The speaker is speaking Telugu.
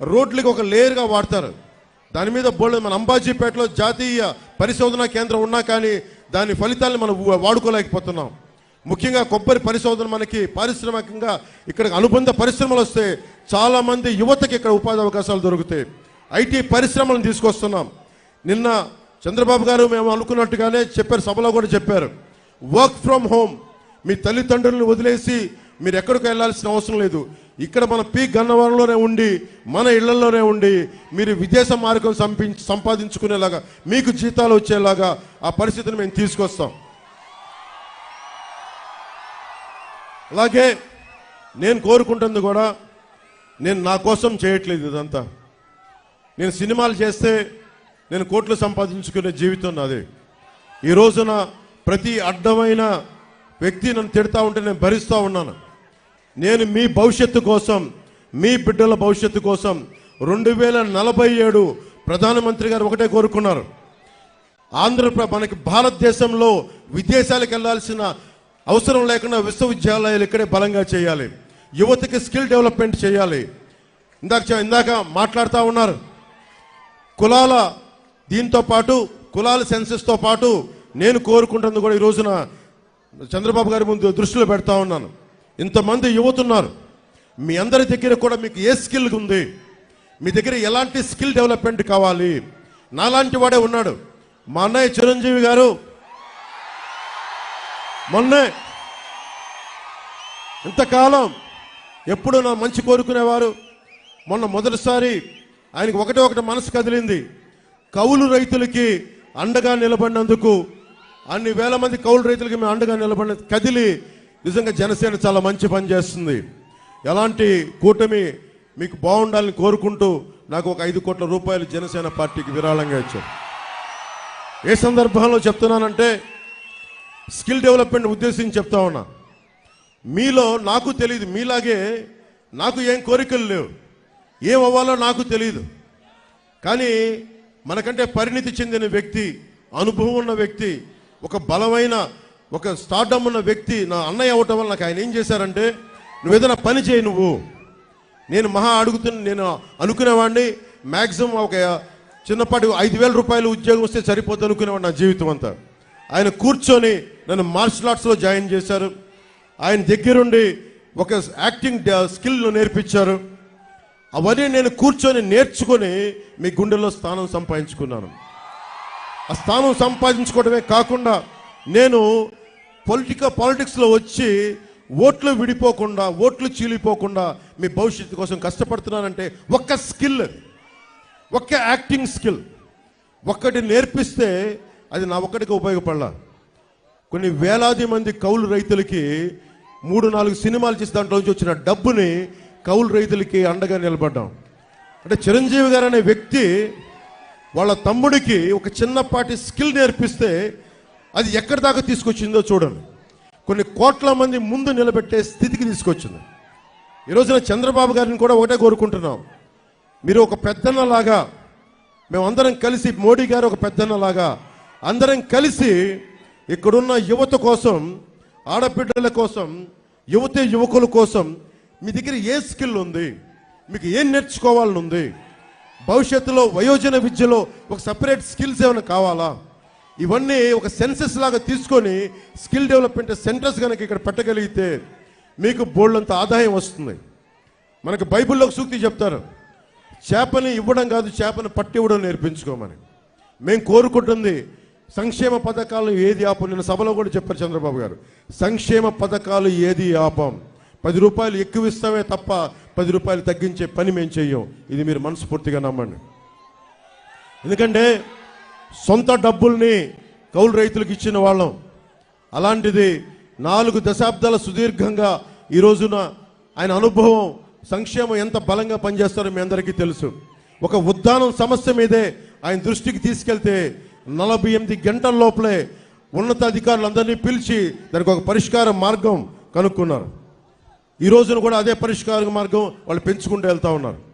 రోడ్లకి ఒక లేయర్గా వాడతారు. దాని మీద బోల్డ్ మన అంబాజీపేటలో జాతీయ పరిశోధన కేంద్రం ఉన్నా కానీ దాని ఫలితాలను మనం వాడుకోలేకపోతున్నాం. ముఖ్యంగా కొబ్బరి పరిశోధన మనకి పారిశ్రామికంగా ఇక్కడ అనుబంధ పరిశ్రమలు వస్తే చాలామంది యువతకి ఇక్కడ ఉపాధి అవకాశాలు దొరుకుతాయి. ఐటీ పరిశ్రమలను తీసుకొస్తున్నాం. నిన్న చంద్రబాబు గారు మేము అనుకున్నట్టుగానే చెప్పారు సభలో కూడా చెప్పారు. వర్క్ ఫ్రమ్ హోమ్ మీ తల్లిదండ్రులను వదిలేసి మీరు ఎక్కడికి వెళ్ళాల్సిన అవసరం లేదు. ఇక్కడ మన పీ గన్నవరంలోనే ఉండి మన ఇళ్ళలోనే ఉండి మీరు విదేశ మార్గం సంపి సంపాదించుకునేలాగా మీకు జీతాలు వచ్చేలాగా ఆ పరిస్థితిని మేము తీసుకొస్తాం. అలాగే నేను కోరుకుంటుంది కూడా నేను నా కోసం చేయట్లేదు ఇదంతా. నేను సినిమాలు చేస్తే నేను కోట్లు సంపాదించుకునే జీవితం నాది. ఈ రోజున ప్రతి అడ్డమైన వ్యక్తి నన్ను తిడతా ఉంటే నేను భరిస్తూ ఉన్నాను. నేను మీ భవిష్యత్తు కోసం మీ బిడ్డల భవిష్యత్తు కోసం రెండు వేల నలభై ఏడు ప్రధానమంత్రి గారు ఒకటే కోరుకున్నారు. ఆంధ్రప్రదేశ్ మనకి భారతదేశంలో విదేశాలకు వెళ్ళాల్సిన అవసరం లేకుండా విశ్వవిద్యాలయాలు ఇక్కడే బలంగా చేయాలి. యువతకి స్కిల్ డెవలప్మెంట్ చేయాలి. ఇందాక ఇందాక మాట్లాడుతూ ఉన్నారు. కులాల దీంతో పాటు కులాల సెన్సెస్తో పాటు నేను కోరుకుంటుంది కూడా ఈ రోజున చంద్రబాబు గారి ముందు దృష్టిలో పెడతా ఉన్నాను. ఇంతమంది యువతున్నారు. మీ అందరి దగ్గర కూడా మీకు ఏ స్కిల్ ఉంది? మీ దగ్గర ఎలాంటి స్కిల్ డెవలప్మెంట్ కావాలి? నాలాంటి వాడే ఉన్నాడు. మా అన్నయ్య చిరంజీవి గారు. మొన్నే ఇంతకాలం ఎప్పుడు నా మంచి కోరుకునేవారు. మొన్న మొదటిసారి ఆయనకి ఒకటే ఒకటి మనసు కదిలింది. కౌలు రైతులకి అండగా నిలబడినందుకు అన్ని వేల మంది కౌలు రైతులకి మేము అండగా నిలబడిన కదిలి నిజంగా జనసేన చాలా మంచి పని చేస్తుంది. ఎలాంటి కూటమి మీకు బాగుండాలని కోరుకుంటూ నాకు ఒక ఐదు కోట్ల రూపాయలు జనసేన పార్టీకి విరాళంగా ఇచ్చారు. ఏ సందర్భంలో చెప్తున్నానంటే స్కిల్ డెవలప్మెంట్ ఉద్దేశించి చెప్తా ఉన్నా. మీలో నాకు తెలియదు మీలాగే నాకు ఏం కోరికలు లేవు. ఏం అవ్వాలో నాకు తెలియదు. కానీ మనకంటే పరిణితి చెందిన వ్యక్తి అనుభవం ఉన్న వ్యక్తి ఒక బలమైన ఒక స్టార్డమ్ ఉన్న వ్యక్తి నా అన్నయ్య అవ్వటం వల్ల నాకు ఆయన ఏం చేశారంటే నువ్వు ఏదైనా పని చేయి నువ్వు. నేను మహా అడుగుతున్న నేను అనుకునేవాడిని మ్యాక్సిమం ఒక చిన్నపాటి ఐదు వేల రూపాయలు ఉద్యోగం వస్తే సరిపోతుంది అనుకునేవాడు నా జీవితం అంతా. ఆయన కూర్చొని నన్ను మార్షల్ ఆర్ట్స్లో జాయిన్ చేశారు. ఆయన దగ్గరుండి ఒక యాక్టింగ్ స్కిల్ నేర్పించారు. అవన్నీ నేను కూర్చొని నేర్చుకొని మీ గుండెల్లో స్థానం సంపాదించుకున్నాను. ఆ స్థానం సంపాదించుకోవడమే కాకుండా నేను పొలిటికల్ పాలిటిక్స్లో వచ్చి ఓట్లు విడిపోకుండా ఓట్లు చీలిపోకుండా మీ భవిష్యత్తు కోసం కష్టపడుతున్నానంటే ఒక్క స్కిల్ అది ఒక్క యాక్టింగ్ స్కిల్ ఒక్కటి నేర్పిస్తే అది నా ఒక్కడికి ఉపయోగపడాల. కొన్ని వేలాది మంది కౌలు రైతులకి మూడు నాలుగు సినిమాలు చేసి దాంట్లో నుంచి వచ్చిన డబ్బుని కౌలు రైతులకి అండగా నిలబడ్డాం. అంటే చిరంజీవి గారు అనే వ్యక్తి వాళ్ళ తమ్ముడికి ఒక చిన్నపాటి స్కిల్ నేర్పిస్తే అది ఎక్కడి దాకా తీసుకొచ్చిందో చూడండి. కొన్ని కోట్ల మంది ముందు నిలబెట్టే స్థితికి తీసుకొచ్చింది. ఈ రోజున చంద్రబాబు గారిని కూడా ఒకటే కోరుకుంటున్నాం. మీరు ఒక పెద్దన్నలాగా మేమందరం కలిసి మోడీ గారు ఒక పెద్దన్నలాగా అందరం కలిసి ఇక్కడున్న యువత కోసం ఆడబిడ్డల కోసం యువత యువకుల కోసం మీ దగ్గర ఏ స్కిల్ ఉంది? మీకు ఏం నేర్చుకోవాలని ఉంది భవిష్యత్తులో వయోజన విద్యలో ఒక సపరేట్ స్కిల్స్ ఏమైనా కావాలా? ఇవన్నీ ఒక సెన్సెస్ లాగా తీసుకొని స్కిల్ డెవలప్మెంట్ సెంటర్స్ కనుక ఇక్కడ పెట్టగలిగితే మీకు బోల్డంత ఆదాయం వస్తుంది. మనకు బైబిల్లో ఒక సూక్తి చెప్తారు చేపని ఇవ్వడం కాదు చేపను పట్టి ఇవ్వడం నేర్పించుకోమని. మేము కోరుకుంటుంది సంక్షేమ పథకాలు ఏది ఆపం? నిన్న సభలో కూడా చెప్పారు చంద్రబాబు గారు. సంక్షేమ పథకాలు ఏది ఆపం? పది రూపాయలు ఎక్కువ ఇస్తామే తప్ప పది రూపాయలు తగ్గించే పని మేము చెయ్యం. ఇది మీరు మనస్ఫూర్తిగా నమ్మండి. ఎందుకంటే సొంత డబ్బుల్ని కౌలు రైతులకు ఇచ్చిన వాళ్ళం. అలాంటిది నాలుగు దశాబ్దాల సుదీర్ఘంగా ఈ రోజున ఆయన అనుభవం సంక్షేమం ఎంత బలంగా పనిచేస్తారో మీ అందరికీ తెలుసు. ఒక ఉద్దానం సమస్య మీదే ఆయన దృష్టికి తీసుకెళ్తే నలభై ఎనిమిది గంటల లోపలే ఉన్నతాధికారులందరినీ పిలిచి దానికి ఒక పరిష్కార మార్గం కనుక్కున్నారు. ఈ రోజున కూడా అదే పరిష్కార మార్గం వాళ్ళు పెంచుకుంటూ వెళ్తా ఉన్నారు.